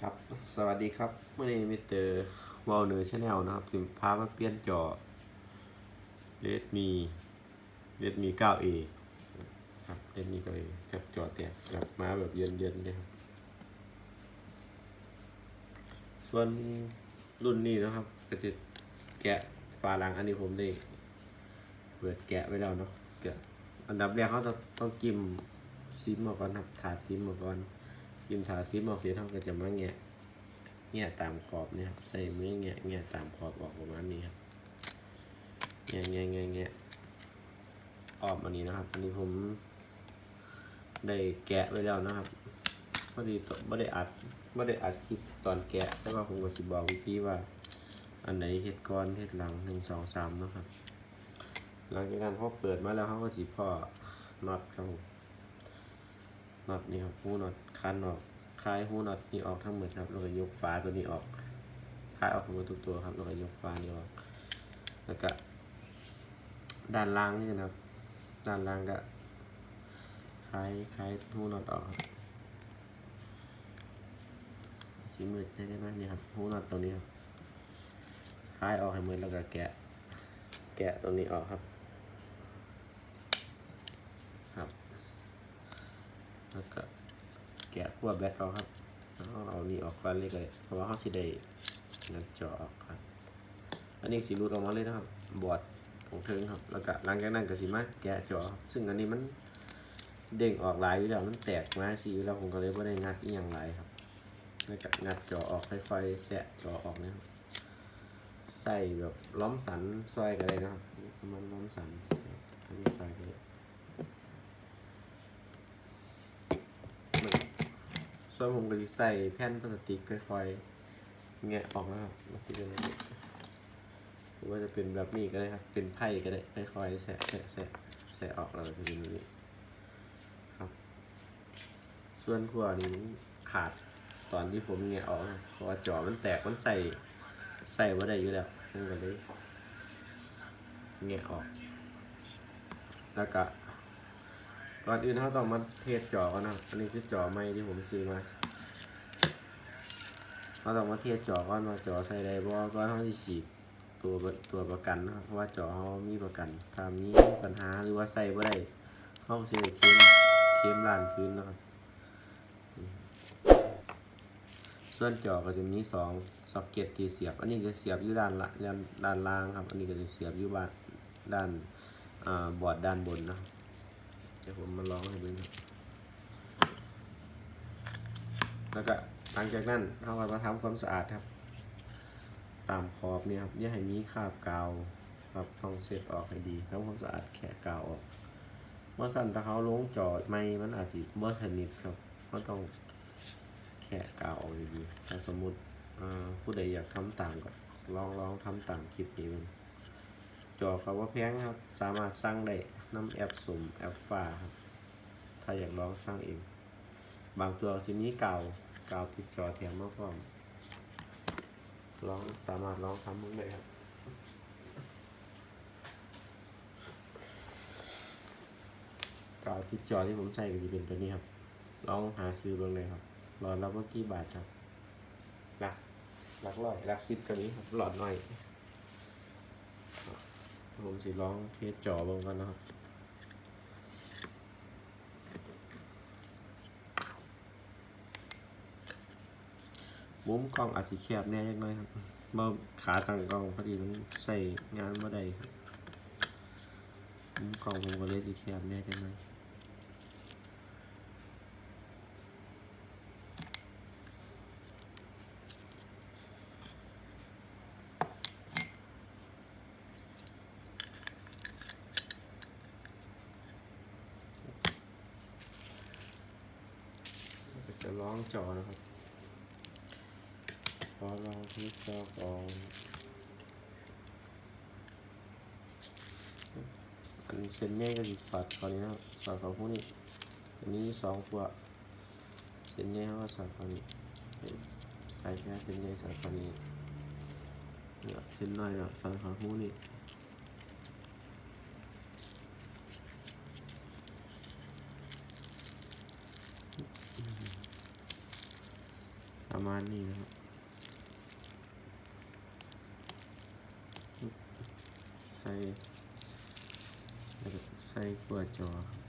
ครับ สวัสดีครับเมื่อนี้มิเตอร์วอลเนอร์ชาแนลนะครับถึงพามาเปลี่ยนจอ Redmi Redmi 9A ครับ Redmi 9A กับจอแตกกลับมาแบบเย็นๆเลยครับ ส่วนรุ่นนี้นะครับก็จะแกะฝาหลังอันนี้ผมได้เปิดแกะไว้แล้วเนาะแกะอันดับแรกเขาต้องต้องกิมซิมออกก่อนครับถาดซิมออกก่อน กิมถาดซิมออกเสร็จเขาก็จะมาแงะแงะตามขอบเนี่ยครับใส่มือแงะแงะตามขอบออกประมาณนี้ครับแงะแงะแงะแงะออกมานี้นะครับ อันนี้ผมได้แกะไว้แล้วนะครับพอดีไม่ได้อัดไม่ได้อัดคลิปตอนแกะ แต่ว่าผมก็สิบอกวิธีว่า อันไหนเฮ็ดก่อนเฮ็ดหลังหนึ่งสองสามนะครับ หลังจากนั้นพอเปิดมาแล้วเขาก็สิพ่อน็อตครับผม น็อตนี่ครับหูน็อตคันออกคลายหูน็อตนี่ออกทั้งหมดครับแล้วก็ยกฝาตัวนี้ออกคลายออกหมดทุกตัวครับแล้วก็ยกฝานี่ออกแล้วก็ด้านล่างนี่นะครับ ด้านล่างก็คลายคลายหูน็อตออกครับสีมืดได้ไหมนี่ครับหูน็อตตัวนี้ครับคลายออกให้หมดแล้วก็แกะ แกะตัวนี้ออกครับ แล้วก็แกะขั้วแบตออกครับแล้วเอานี่ออกก่อนเลยเลยเพราะว่าเขาสิได้งัดจอออกครับ อันนี้สีรูดออกมาเลยนะครับ บอดของเทิงครับ แล้วก็หลังจากนั้นก็สิมาแกะจอครับซึ่งอันนี้มันเด้งออกหลายอยู่แล้วมันแตกมาสีอยู่แล้วผมก็เลยไม่ได้งัดอีกอย่างไรครับแล้วก็งัดจอออกค่อยๆแสะจอออกนะครับใส่แบบล้อมสันซอยกันเลยนะครับประมาณล้อมสันอันนี้ซอยกันเลย ส่วนผมก็จะใส่แผ่นพลาสติกค่อยๆแงะออกนะครับมันสิเป็นแบบนี้หรือว่าจะเป็นแบบนี้ก็ได้ครับ เป็นไพ่ก็ได้ค่อยๆแสะแสะแสะแสะออกแล้วจะเป็นแบบนี้ครับ ส่วนขั้วนี้ขาดตอนที่ผมแงะออกเพราะว่าจอมันแตกมันใส่ใส่ว่าได้อยู่แล้วซึ่งก็เลยแงะออกแล้วก็ ก่อนอื่นเราต้องมาเทสจอก่อนนะ อันนี้คือจอใหม่ที่ผมซื้อมาเราต้องมาเทสจอก่อนว่าจอใส่ได้บ่ก่อนเขาจะฉีดตัวตัวประกันนะครับเพราะว่าจอเขามีประกันถ้ามีปัญหาหรือว่าใส่บ่ได้เขาก็สิได้เคลมเคลมล้านคืนนะครับส่วนจอก็จะมีสองซ็อกเก็ตที่เสียบ อันนี้จะเสียบอยู่ด้านละด้านด้านล่างครับ อันนี้ก็จะเสียบอยู่บ้านด้านอ่าบอร์ดด้านบนนะครับ เดี๋ยวผมมาลองให้ดูครับแล้วก็หลังจากนั้นเราก็มาทำความสะอาดครับ ตามขอบเนี่ยครับอย่าให้มีคราบกาวครับต้องเช็ดออกให้ดีทำความสะอาดแขะกาวออกเมื่อสั่นถ้าเขาลงจอดไม่มันอาจจะบ่สนิทครับก็ต้องแค่กาวออกดีๆถ้าสมมุติผู้ใดอยากทำต่ามก็ลองลองทำตามคลิปนี้มัน จอเขาว่าแพงครับ สามารถสร้างได้น้ำแอปสุ่มแอปฟ้าครับ ถ้าอยากลองสร้างเอง บางตัวสิมีกาวกาติดจอแถมมาพร้อมลองสามารถลองทำมึงได้ครับกาวติดจอที่ผมใส่ก็จะเป็นตัวนี้ครับ ลองหาซื้อเบิ่งเลยครับ หลอดละเมื่อกี่บาทครับหลักหลักร้อยหลักสิบตัวนี้ครับ หลอดหน้อย ผมสิร้องเทสจอเบิ่งกันนะครับมุมกล้องอาจจะแคบแน่ยังน้อยครับมาขาตั้งกล้องพอดีมันใส่งานมาได้ครับมุมกล้องผมก็เลยสิแคบแน่ยังน้อย ก็ จะร้องจอนะครับ ขอลองที่จอก่อนอันเส้เซนใหญ่ก็จะสอดเขานี้นะครับสอดเขาพวกนี้ อันนี้สองพวเส้นใหญ่เขาก็สอดเขานี้ใส่แค่เส้นใหญ่สอดเขานี้เนี่ยเส้นน้อยก็สอดเขาพวกนี้ ประมาณนี้นะครับใส่ใส่กวดจอครับ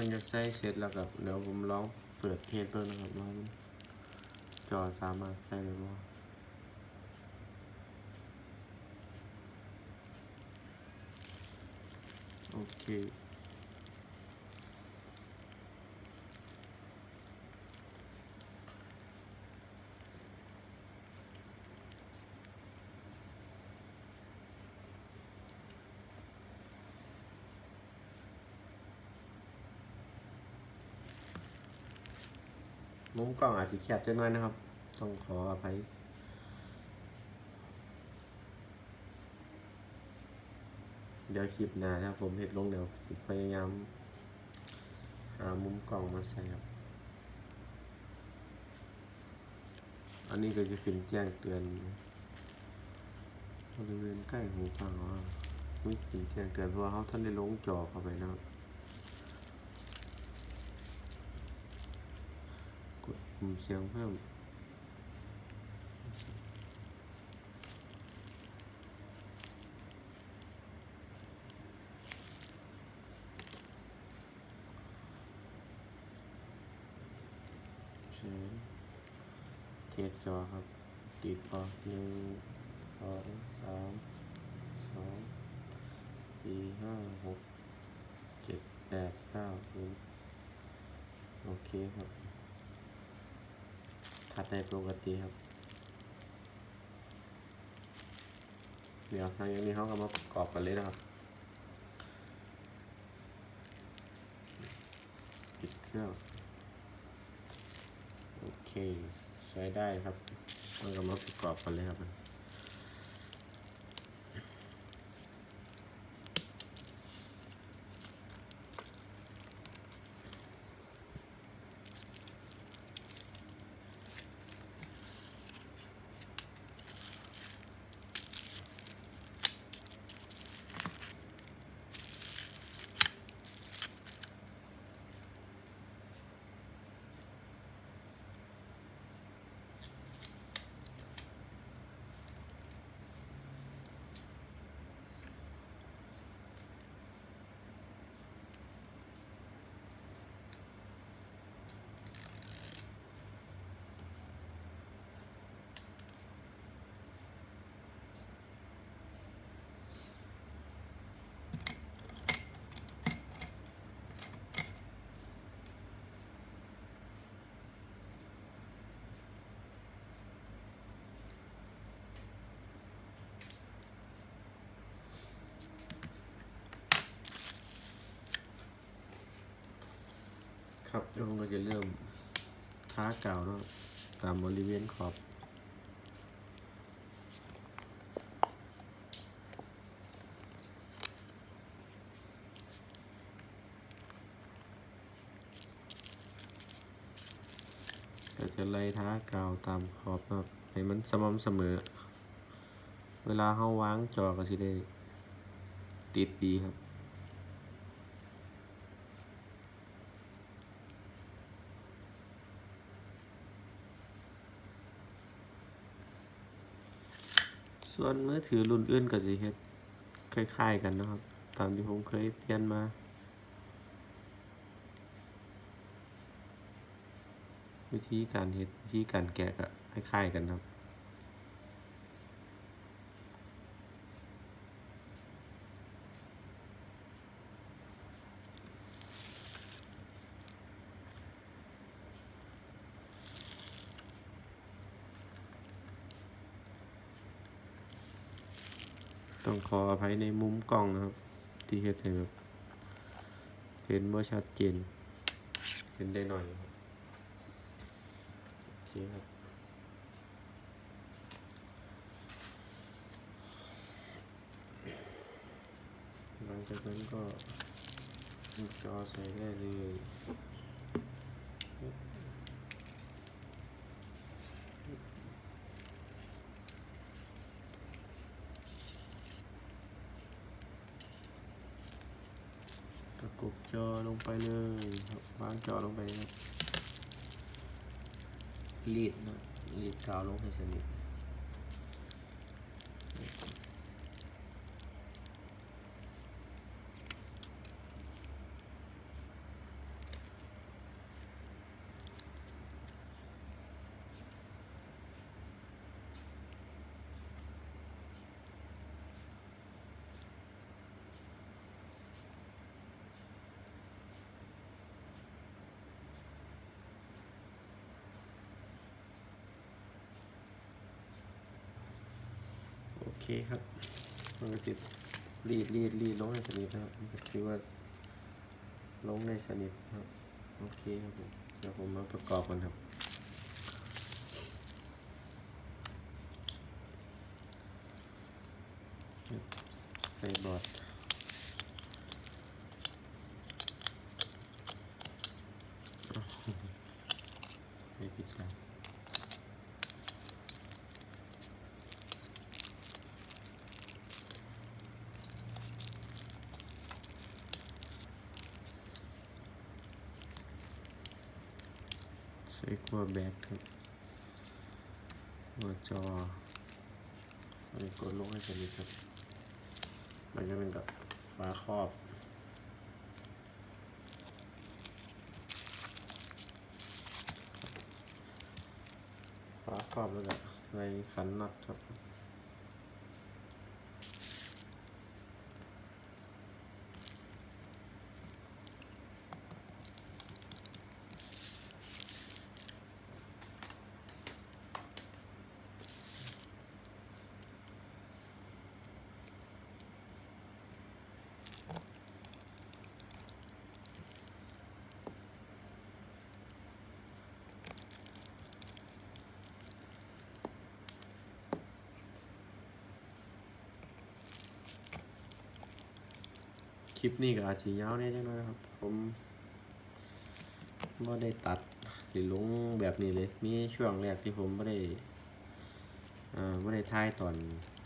มันจะใส่เสร็จแล้วกับเดี๋ยวผมลองเปิดเทสเพิ่มนะครับว่ามันจอสามารถใส่ได้บ่โอเค มุมกล้องอาจจะแคบจังน้อยนะครับ ต้องขออภัยเดี๋ยวคลิปหน้าถ้าผมเห็ดลงเดี๋ยวพยายามหามุมกล้องมาใส่ครับ อันนี้ก็จะขึ้นแจ้งเตือนบริเวณใกล้หูฟังว่าไม่ขึ้นแจ้งเตือนเพราะว่าเขาท่านได้ลงจอเข้าไปนะครับ กดปุ่มเสียงเพิ่มเชนเทสจอครับ ติดต่อหนึ่งสองสามสองสี่ห้าหกเจ็ดแปดเก้าโอเคครับ ถัดในปกติครับ เดี๋ยวทางนี้เขาก็มาประกอบกันเลยนะครับปิดเครื่อง โอเค ใช้ได้ครับมันก็มาประกอบกันเลยครับ ครับเดี๋ยวผมก็จะเริ่มท้ากาวเนาะตามบริเวณขอบก็จะไล่ท้ากาวตามขอบนะครับให้มันสม่ำเสมอ เวลาเขาวางจอก็สิได้ติดดีครับ ส่วนมือถือรุ่นอื่นก็จะเฮ็ดคล้ายๆกันนะครับ ตามที่ผมเคยเปลี่ยนมาวิธีการเฮ็ดวิธีการแกะก็คล้ายๆกันครับ ต้องขออภัยในมุมกล้องนะครับ ที่เฮ็ดให้แบบเห็นว่าชัดเจนเห็นได้หน่อยบโอเคครับหลังจากนั้นก็จอใส่ได้เลย กบจอลงไปเลยครับวางจอลงไปเลยรีดนะรีดกาวลงให้สนิท คครับ มันก็จะรีดรีดรีดลงให้สนิทนะครับนี่ก็ถือว่าลงในสนิทครับ โอเคครับผมเดี๋ยวผมมาประกอบกันครับใส่บอร์ดไม่ผิดตาม ใส่ขั้วแบกครับหัวจออันนี้กดลงให้สนิทครับ มันจะเป็นกับฝาครอบฝาครอบแล้วก็ในขันน็อตครับ คลิปนี้ก็อาจจะยาวแน่จังเลยครับ ผมไม่ได้ตัดหรือลงแบบนี้เลย มีช่วงแรกที่ผมไม่ได้อ่าไม่ได้ถ่ายตอน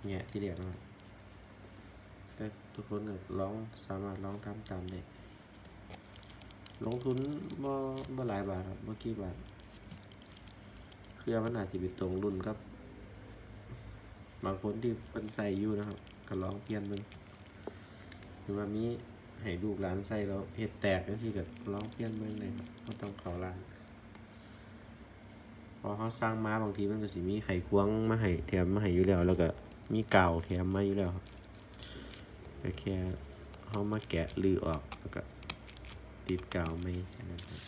แงะที่เรียกนะครับแต่ทุกคนก็ลองสามารถลองทำตามได้ลงทุนบ่บ่หลายบาทครับบ่อกี่บาทเครือมันอาจจะไปตรงรุ่นครับ บางคนที่เป็นใส่อยู่นะครับก็ลองเปลี่ยนมัน หรือว่ามีให้ลูกหลานใส่แล้วเห็ดแตกนั่นที่ก็ลองเปลี่ยนเบิ่งเลยครับก็ต้องเขาล้านพอเขาสร้างมาบางทีมันก็สิมีไข่ควงมาให้แถมมาให้อยู่แล้ว แล้วก็มีกาวแถมมาอยู่แล้วครับก็แค่เขามาแกะลือออกแล้วก็ติดกาวไม่แค่นั้นครับ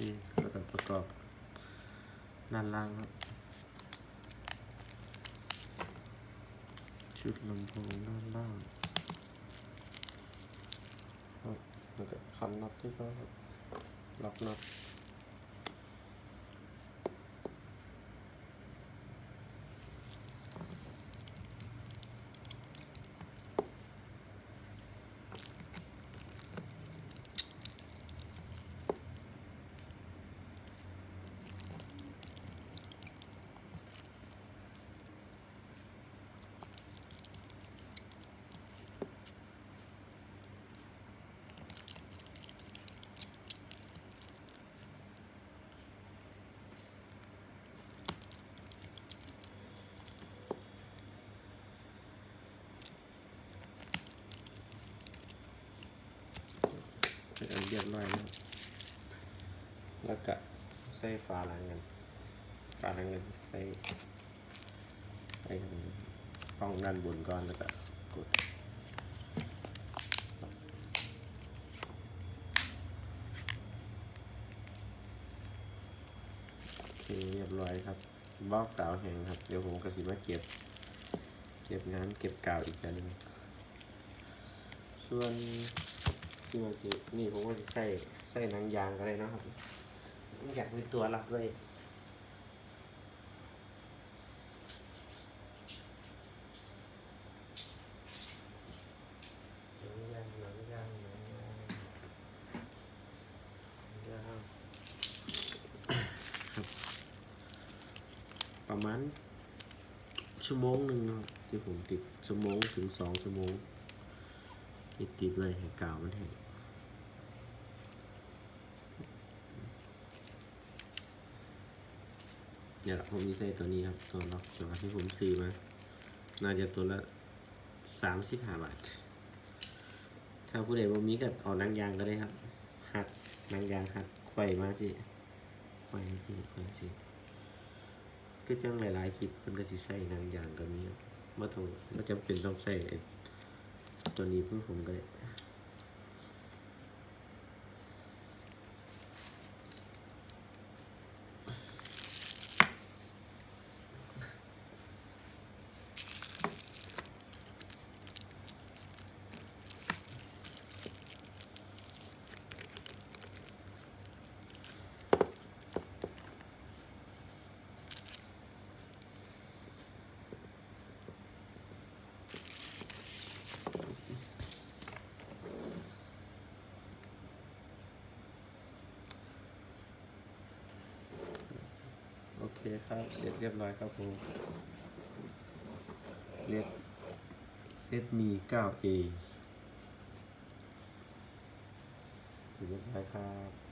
โอเคก็ต้องประกอบด้านล่างครับ ชุดลำโพงด้านล่างครับแล้วก็คันน็อตที่ก็ล็อกน็อต เรียบร้อยแล้วแล้วก็ใส่ฝาหลังกันฝาหลังกันใส่ใส่ป้องด้านบนก่อนแล้วก็กดเคเรียบร้อยครับบล็อกกาวแห้งครับ เดี๋ยวผมกระสิมาเก็บ เก็บงานเก็บกาวอีกอันหนึงส่วน ที่ว่าสินี่ผมก็จะใส่ใส่หนังยางก็ได้นะครับอยากมีตัวรับด้วยหนังยางหนังยประมาณชั่วโมงหนึ่งนะครับที่ผมติดชั่วโมงถึงสองชั่วโมง ติดติดไว้ให้กาวมันแห้งเนี่ยแหละผมมีใส่ตัวนี้ครับ ตัวล็อกจอที่ผมซื้อมา น่าจะตัวละสามสิบห้าบาท ถ้าผู้ใดบ่มีก็เอานังยางก็ได้ครับ หักนังยางหักไขว่มาสิไขว่สิไขว่สิก็จังหลายๆคลิปมันก็สิใส่นางยางก็มีมาต้องมาจำเป็นต้องใส่ ตัวนี้เพื่อผมก็ได้ คครับ เสร็จเรียบร้อยครับผมเรียกเรียกมี 9A เสร็จเรียบร้อยครับ